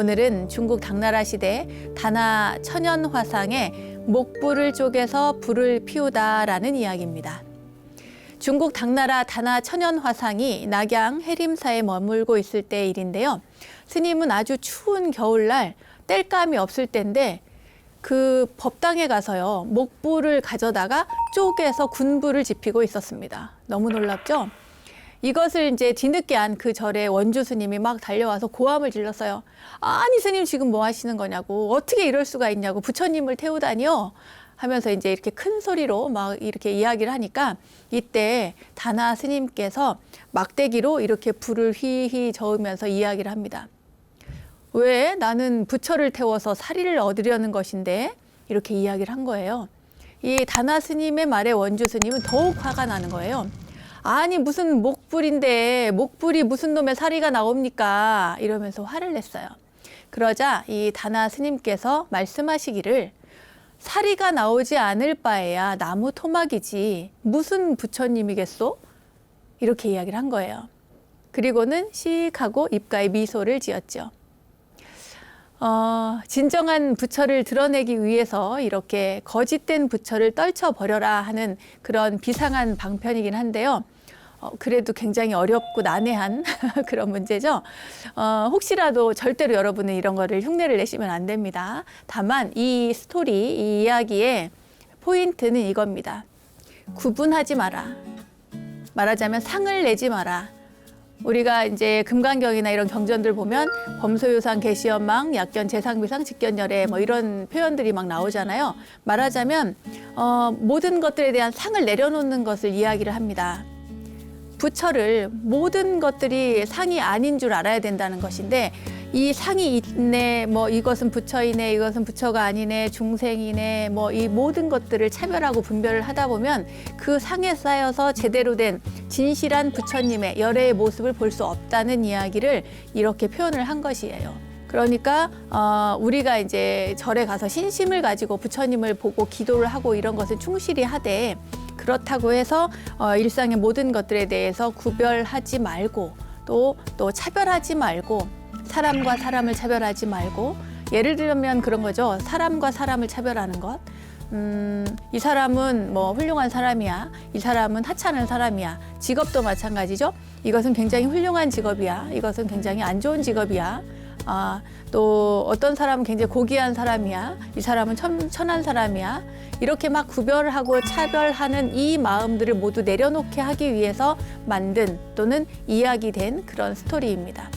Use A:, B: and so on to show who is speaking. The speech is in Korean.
A: 오늘은 중국 당나라 시대 다나 천연 화상에 목불을 쪼개서 불을 피우다라는 이야기입니다. 중국 당나라 다나 천연 화상이 낙양 해림사에 머물고 있을 때 일인데요. 스님은 아주 추운 겨울날 뗄감이 없을 때인데 그 법당에 가서요 목불을 가져다가 쪼개서 군불을 지피고 있었습니다. 너무 놀랍죠? 이것을 이제 뒤늦게 안 그 절에 원주 스님이 막 달려와서 고함을 질렀어요. 아니 스님 지금 뭐 하시는 거냐고 어떻게 이럴 수가 있냐고 부처님을 태우다니요. 하면서 이제 이렇게 큰 소리로 막 이렇게 이야기를 하니까 이때 다나 스님께서 막대기로 이렇게 불을 휘휘 저으면서 이야기를 합니다. 왜 나는 부처를 태워서 사리를 얻으려는 것인데 이렇게 이야기를 한 거예요. 이 다나 스님의 말에 원주 스님은 더욱 화가 나는 거예요. 아니 무슨 목불인데 목불이 무슨 놈의 사리가 나옵니까? 이러면서 화를 냈어요. 그러자 이 다나 스님께서 말씀하시기를 사리가 나오지 않을 바에야 나무 토막이지 무슨 부처님이겠소? 이렇게 이야기를 한 거예요. 그리고는 씩 하고 입가에 미소를 지었죠. 어, 진정한 부처를 드러내기 위해서 이렇게 거짓된 부처를 떨쳐버려라 하는 그런 비상한 방편이긴 한데요. 어, 그래도 굉장히 어렵고 난해한 그런 문제죠. 어, 혹시라도 절대로 여러분은 이런 거를 흉내를 내시면 안 됩니다. 다만 이 스토리, 이 이야기의 포인트는 이겁니다. 구분하지 마라. 말하자면 상을 내지 마라. 우리가 이제 금강경이나 이런 경전들 보면 범소유상 개시연망 약견 재상비상 직견열애 뭐 이런 표현들이 막 나오잖아요. 말하자면 어, 모든 것들에 대한 상을 내려놓는 것을 이야기를 합니다. 부처를 모든 것들이 상이 아닌 줄 알아야 된다는 것인데 이 상이 있네 뭐 이것은 부처이네 이것은 부처가 아니네 중생이네 뭐 이 모든 것들을 차별하고 분별을 하다 보면 그 상에 쌓여서 제대로 된 진실한 부처님의 열애의 모습을 볼 수 없다는 이야기를 이렇게 표현을 한 것이에요. 그러니까 어, 우리가 이제 절에 가서 신심을 가지고 부처님을 보고 기도를 하고 이런 것을 충실히 하되 그렇다고 해서 어, 일상의 모든 것들에 대해서 구별하지 말고 또 또 차별하지 말고 사람과 사람을 차별하지 말고 예를 들면 그런 거죠. 사람과 사람을 차별하는 것. 음, 이 사람은 뭐 훌륭한 사람이야. 이 사람은 하찮은 사람이야. 직업도 마찬가지죠. 이것은 굉장히 훌륭한 직업이야. 이것은 굉장히 안 좋은 직업이야. 아, 또 어떤 사람은 굉장히 고귀한 사람이야. 이 사람은 천, 천한 사람이야. 이렇게 막 구별하고 차별하는 이 마음들을 모두 내려놓게 하기 위해서 만든 또는 이야기된 그런 스토리입니다.